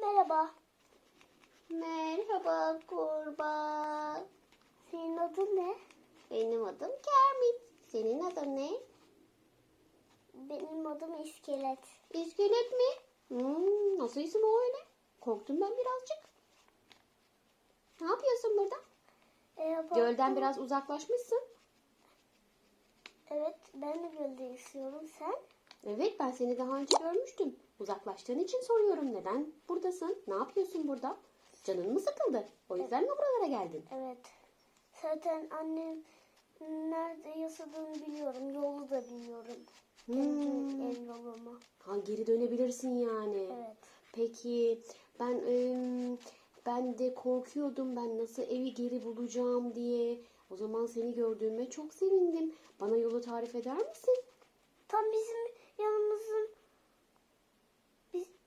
Merhaba. Merhaba kurbağa. Senin adın ne? Benim adım Kermit. Senin adın ne? Benim adım İskelet. İskelet mi? Hmm, nasıl isim o öyle? Korktum ben birazcık. Ne yapıyorsun burada? Ee, Gölden biraz uzaklaşmışsın. Evet ben de gölde istiyorum. Sen? Evet ben seni daha önce görmüştüm. Uzaklaştığın için soruyorum neden buradasın? Ne yapıyorsun burada? Canın mı sıkıldı? O yüzden mi buralara geldin? Evet. Zaten annem nerede yaşadığını biliyorum. Yolu da biliyorum. Hmm. ev yolumu. Ha geri dönebilirsin yani. Evet. Peki ben ben de korkuyordum ben nasıl evi geri bulacağım diye. O zaman seni gördüğüme çok sevindim. Bana yolu tarif eder misin?